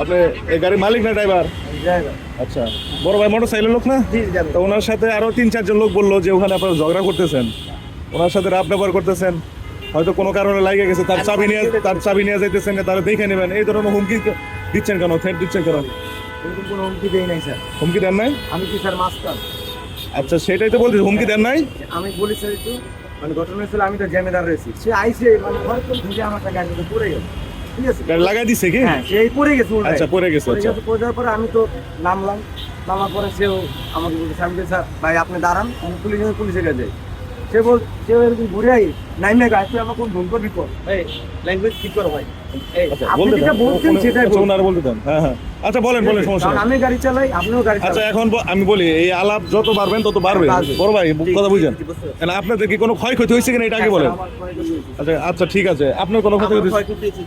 আপনি এই গাড়ির মালিক না ড্রাইভার আচ্ছা বড় ভাই মোটর সাইকেলের লোক না? তো ওনার সাথে আরও তিন চারজন লোক বলল যে ওখানে আপনারা ঝগড়া করতেছেন। ওনার সাথে রাপ ব্যবহার করতেছেন। হয়তো কোনো কারণে লাগে গেছে তার চাবি নিয়ে তার চাবি নিয়ে যাইতেছেন না তারা দেখে নেবেন। এই ধরনের হুমকি দিচ্ছেন কেন? থ্রেট দিচ্ছেন কেন? এরকম কোনো হুমকি দেই নাই স্যার। হুমকি দেন নাই? আমি কি স্যার মাস্টার আচ্ছা সেটাই তো বলছি হুমকি দেন নাই? আমি বলি স্যার একটু মানে ঘটনা হয়েছিল আমি তো জ্যামেদার রয়েছি। সে আইসে মানে ঘর তো ঢুকে আমার টাকা গাড়ি পড়ে গেল। ঠিক আছে লাগাই দিছে কি? হ্যাঁ সেই পড়ে গেছে। আচ্ছা পড়ে গেছে আচ্ছা। পড়ে যাওয়ার পরে আমি তো নামলাম। নামার পরে সেও আমাকে বলছে আমি স্যার ভাই আপনি দাঁড়ান আমি পুলিশ পুলিশের কাছে সে বল সেও এরকম ঘুরে আই নাইমে গাছ তুই আমার কোন ভুল করবি কর? এই ল্যাঙ্গুয়েজ ঠিক করো ভাই। আচ্ছা আপনি বলতে যেটা দেন। বলছেন সেটাই আচ্ছা, বলুন। বলতে দেন। হ্যাঁ হ্যাঁ। আচ্ছা বলেন বলেন সমস্যা আমি গাড়ি চালাই আপনিও গাড়ি আচ্ছা এখন আমি বলি এই আলাপ যত বাড়বেন তত বাড়বে। বাড়বে। বড় ভাই কথা বুঝেন। এখন আপনাদের কি কোনো ক্ষয়ক্ষতি হয়েছে কিনা এটা আগে বলেন। কিছু হয়েছে। আচ্ছা আচ্ছা ঠিক আছে। আপনার কোনো ক্ষয়ক্ষতি হয়েছে?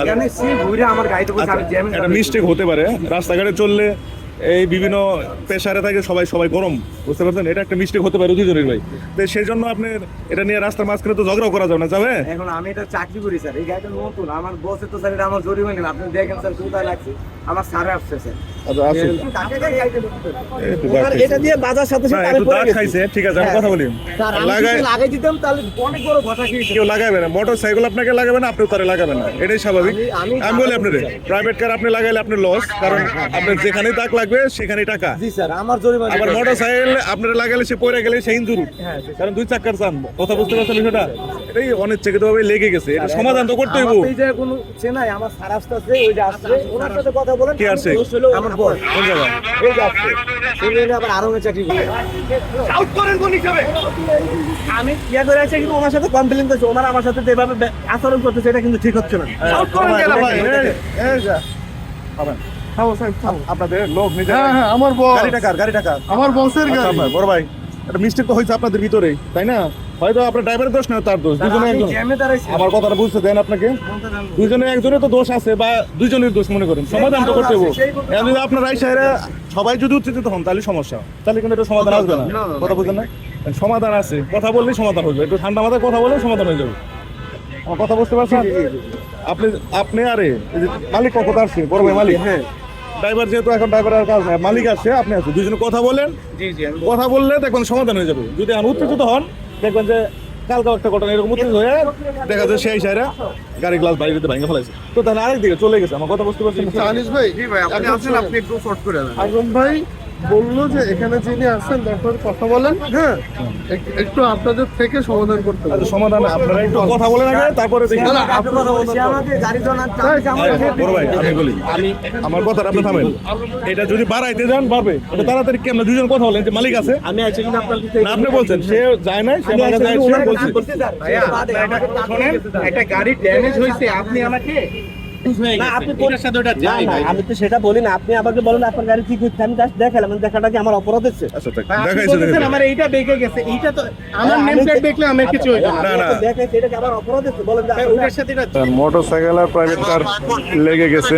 এখানে সে ঘুরে আমার গাড়িতে বসে আচ্ছা, আমি জ্যামে একটা মিস্টেক হতে পারে রাস্তাঘাটে চললে এই বিভিন্ন পেশারে থাকে সবাই সবাই গরম বুঝতে পারছেন? এটা একটা মিস্টেক হতে পারে দুজনের ভাই। তো সেই জন্য আপনি এটা নিয়ে রাস্তার মাঝখানে তো ঝগড়াও করা যাবে না যাবে? এখন আমি এটা চাকরি করি স্যার। এই গাড়িটা নতুন আমার বসে তো স্যার এটা আমার জরিমানা আপনি দেখেন স্যার কোথায় লাগছে? আমার সারে আসছে স্যার। আচ্ছা এটা দিয়ে বাজার সাথে সাথে। খাইছে ঠিক আছে আমি হ্যাঁ। কথা বলি। লাগাই দিতাম তাহলে অনেক বড় ঘটা কেউ লাগাবে না মোটর সাইকেল আপনাকে লাগাবে না আপনিও তারে লাগাবেন না। এটাই স্বাভাবিক। আমি- আমি- আমি বলি আপনার প্রাইভেট কার আপনি লাগাইলে আপনি লস কারণ আপনার যেখানেই দাগ লাগবে সেখানেই টাকা। জি স্যার আমার জরিমানা আবার মোটর সাইকেল আপনার লাগালে সে পড়ে গেলে সেই ইঞ্জুরি হ্যাঁ, কারণ দুই চাক্কার চান কথা বুঝতে পারছেন বিষয়টা? এটাই অনেক চেকিত ভাবে লেগে গেছে। এটা সমাধান তো করতে হইব এই জায়গায় কোনো চেনাই আমার স্যার আসতে ওই যে আসছে ওনার সাথে কথা বলেন কি আসছে? আমার বস কোন জায়গায়? এই যে আসছে এনে আবার আরও চাকরি করে। আমি ইয়া করে আছে কিন্তু ওনার সাথে কমপ্লেন করছে। ওনার আমার সাথে যেভাবে আচরণ করতেছে এটা কিন্তু ঠিক হচ্ছে না। আপনাদের লোক নিজে হ্যাঁ হ্যাঁ আমার বস গাড়িটা কার গাড়িটা কার? আমার বসের আচ্ছা, গাড়ি। আপনার বড় ভাই একটা মিস্টেক তো হয়েছে আপনাদের ভিতরে তাই না? হয়তো আপনার ড্রাইভারের দোষ না তার দোষ। দুজনে একজন। আমার কথাটা বুঝতে দেন আপনাকে। দুজনে একজনের তো দোষ আছে বা দুজনের দোষ মনে করেন। সমাধান তো করতে হবে। যদি আপনার রাইসাইরা সবাই যদি উত্তেজিত হন তাহলে সমস্যা। তাহলে কিন্তু এটা সমাধান আসবে না। কথা বুঝলেন না? সমাধান আছে। কথা বললেই সমাধান হয়ে যাবে। একটু ঠান্ডা মাথায় কথা বলে সমাধান হয়ে যাবে। আমার কথা বুঝতে পারছেন? আপনি আপনি আরে মালিক কত আসছে বড় ভাই মালিক। হ্যাঁ। ড্রাইভার যেহেতু এখন ড্রাইভারের কাজ নাই, মালিক আসছে আপনি আছেন দুজনে কথা বলেন। জি জি আমি কথা বললে দেখবেন সমাধান হয়ে যাবে। যদি এখন উত্তেজিত হন দেখবেন যে কালকে একটা ঘটনা এরকম উত্তেজ হয়ে দেখা যায় সেই সাইরা গাড়ি গ্লাস বাইরে দিতে ভাঙে ফেলাইছে। তো তাহলে আরেক দিকে চলে গেছে আমার কথা বুঝতে পারছি আনিস ভাই আপনি আসেন আপনি একটু শর্ট করে ভাই বলল যে এখানে যিনি আসছেন তারপর কথা বলেন হ্যাঁ? এক- একটু আপনাদের থেকে সমাধান করতে হবে আচ্ছা সমাধান আপনারা একটু কথা বলে রাখে তারপরে দেখি। না, না, আমি আমার কথা আপনি থামেন। এটা যদি বাড়াইতে যান পারবে এটা তাড়াতাড়ি কেমন দুজন কথা বলেন যে মালিক আছে? আমি আছি কিনা আপনার না আপনি বলছেন সে যায় নাই সে আমার কাছে। বলছে একটা গাড়ি ড্যামেজ হয়েছে আপনি আমাকে না আপনি পরের সাথে ওটা যাই ভাই আমি তো সেটা বলি না। আপনি আমাকে বলেন আপনার গাড়ি ঠিক হচ্ছে আমি জাস্ট দেখালাম দেখাটা কি আমার অপরাধ হচ্ছে আচ্ছা ঠিক দেখাইছে দেখাইছে। আমার এইটা বেঁকে গেছে এইটা তো আমার নেম প্লেট দেখলে আমার কিছু হইতো না। না, না। দেখাইছে এটা কি আমার অপরাধ হচ্ছে বলেন ওটার সাথে এটা মোটর সাইকেল আর প্রাইভেট কার লেগে গেছে।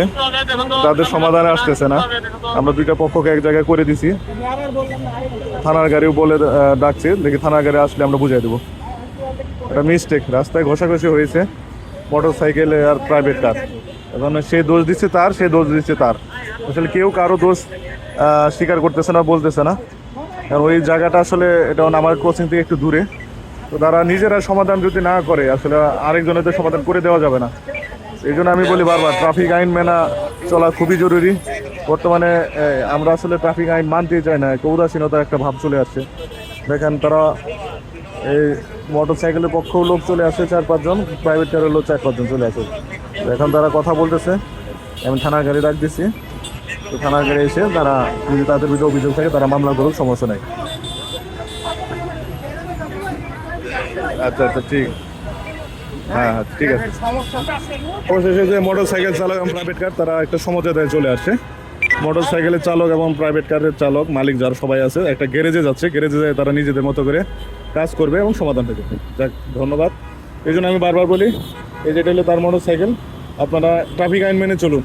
তাদের সমাধানে আসতেছে না। আমরা দুইটা পক্ষকে এক জায়গায় করে দিছি। থানার গাড়িও বলে ডাকছে। দেখি থানার গাড়ি আসলে আমরা বুঝাই দেবো। এটা মিস্টেক রাস্তায় ঘষাঘষি হয়েছে। মোটর সাইকেলে আর প্রাইভেট কার এখন সে দোষ দিচ্ছে তার, সে দোষ দিচ্ছে তার। আসলে কেউ কারও দোষ স্বীকার করতেছে না, বলতেছে না। কারণ ওই জায়গাটা আসলে এটা আমার কোচিং থেকে একটু দূরে। তো তারা নিজেরা সমাধান যদি না করে, আসলে আরেকজনের তো সমাধান করে দেওয়া যাবে না। এই জন্য আমি বলি বারবার ট্রাফিক আইন মেনা চলা খুবই জরুরি। বর্তমানে আমরা আসলে ট্রাফিক আইন মানতেই চাই না। একটা উদাসীনতার একটা ভাব চলে আসছে। দেখেন তারা এই মোটর সাইকেলের পক্ষেও লোক চলে আসে চার পাঁচজন প্রাইভেট কারের লোক চার পাঁচজন চলে আসে। এখন তারা কথা বলতেছে, আমি থানার গাড়ি ডাক দিচ্ছি তো থানার গাড়ি এসে তারা যদি তাদের বিরুদ্ধে অভিযোগ থাকে, তারা মামলা করুক, সমস্যা নেই। আচ্ছা আচ্ছা ঠিক। হ্যাঁ হ্যাঁ ঠিক আছে। অবশেষে যে মোটর সাইকেল চালক এবং প্রাইভেট কার তারা একটা সমঝোতায় চলে আসছে মোটর সাইকেলের চালক এবং প্রাইভেট কারের চালক, মালিক যারা সবাই আছে, একটা গ্যারেজে যাচ্ছে। গ্যারেজে যায় তারা নিজেদের মতো করে কাজ করবে এবং সমাধান হয়ে যাক, ধন্যবাদ। এই জন্য আমি বারবার বলি এই যেটা হলো তার মোটর সাইকেল আপনারা ট্রাফিক আইন মেনে চলুন।